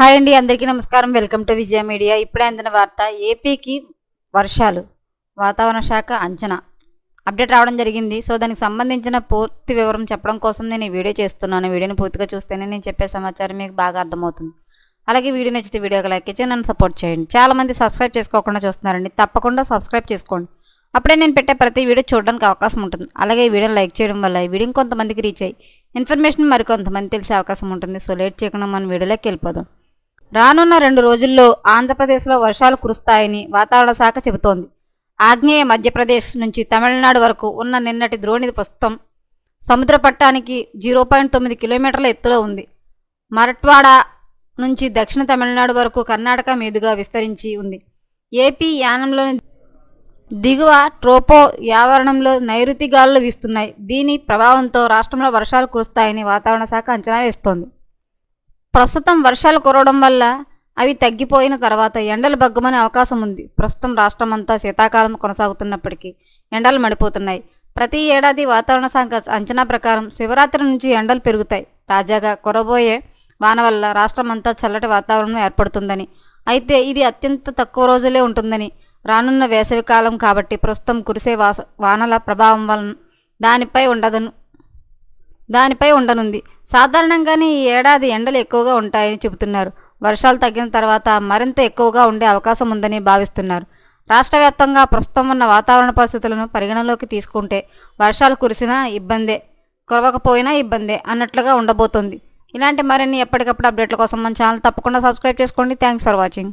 Hi అండి అందరికీ నమస్కారం. Welcome to Vijaya media. ఇప్పుడే అందిన వార్త ఏపీకి వర్షాలు వాతావరణ శాఖ అంచనా. అప్డేట్ రావడం జరిగింది. సో దానికి సంబంధించిన పూర్తి వివరం చెప్పడం కోసం నేను ఈ వీడియో చేస్తున్నాను. వీడియోని పూర్తిగా చూస్తేనే నేను చెప్పే సమాచారం మీకు బాగా అర్థమవుతుంది. అలాగే వీడియో నచ్చితే వీడియోకి లైక్ ఇచ్చి నన్ను సపోర్ట్ చేయండి. చాలామంది సబ్స్క్రైబ్ చేసుకోకుండా చూస్తున్నారండి. తప్పకుండా సబ్స్క్రైబ్ చేసుకోండి. అప్పుడే నేను పెట్టే ప్రతి వీడియో చూడడానికి అవకాశం ఉంటుంది. అలాగే ఈ వీడియోని లైక్ చేయడం వల్ల ఈ వీడియో కొంతమందికి రీచ్ అయ్యి ఇన్ఫర్మేషన్ మరికొంతమంది తెలిసే అవకాశం ఉంటుంది. సో లేట్ చేయకుండా మనం వీడియోలోకి వెళ్ళిపోదాం. రానున్న రెండు రోజుల్లో ఆంధ్రప్రదేశ్లో వర్షాలు కురుస్తాయని వాతావరణ శాఖ చెబుతోంది. ఆగ్నేయ మధ్యప్రదేశ్ నుంచి తమిళనాడు వరకు ఉన్న నిన్నటి ద్రోణి ప్రస్తుతం సముద్ర పట్టానికి జీరో పాయింట్ తొమ్మిది కిలోమీటర్ల ఎత్తులో ఉంది. మరట్వాడా నుంచి దక్షిణ తమిళనాడు వరకు కర్ణాటక మీదుగా విస్తరించి ఉంది. ఏపీ యానంలోని దిగువ ట్రోపో యావరణంలో నైరుతి గాలులు వీస్తున్నాయి. దీని ప్రభావంతో రాష్ట్రంలో వర్షాలు కురుస్తాయని వాతావరణ శాఖ అంచనా వేస్తోంది. ప్రస్తుతం వర్షాలు కురవడం వల్ల అవి తగ్గిపోయిన తర్వాత ఎండలు బగ్గమనే అవకాశం ఉంది ప్రస్తుతం రాష్ట్రం అంతా శీతాకాలం కొనసాగుతున్నప్పటికీ ఎండలు మడిపోతున్నాయి. ప్రతి ఏడాది వాతావరణ శాఖ అంచనా ప్రకారం శివరాత్రి నుంచి ఎండలు పెరుగుతాయి. తాజాగా కురబోయే వాన వల్ల రాష్ట్రం అంతా చల్లటి వాతావరణం ఏర్పడుతుందని. అయితే ఇది అత్యంత తక్కువ రోజులే ఉంటుందని. రానున్న వేసవి కాలం కాబట్టి ప్రస్తుతం కురిసే వాస వానల ప్రభావం వలన దానిపై ఉండదని. దానిపై ఉండనుంది. సాధారణంగానే ఈ ఏడాది ఎండలు ఎక్కువగా ఉంటాయని చెబుతున్నారు. వర్షాలు తగ్గిన తర్వాత మరింత ఎక్కువగా ఉండే అవకాశం ఉందని భావిస్తున్నారు. రాష్ట్ర వ్యాప్తంగా ప్రస్తుతం ఉన్న వాతావరణ పరిస్థితులను పరిగణలోకి తీసుకుంటే వర్షాలు కురిసినా ఇబ్బందే కురవకపోయినా ఇబ్బందే అన్నట్లుగా ఉండబోతుంది. ఇలాంటి మరిన్ని ఎప్పటికప్పుడు అప్డేట్ల కోసం మన ఛానల్ తప్పకుండా సబ్స్క్రైబ్ చేసుకోండి. Thanks for watching.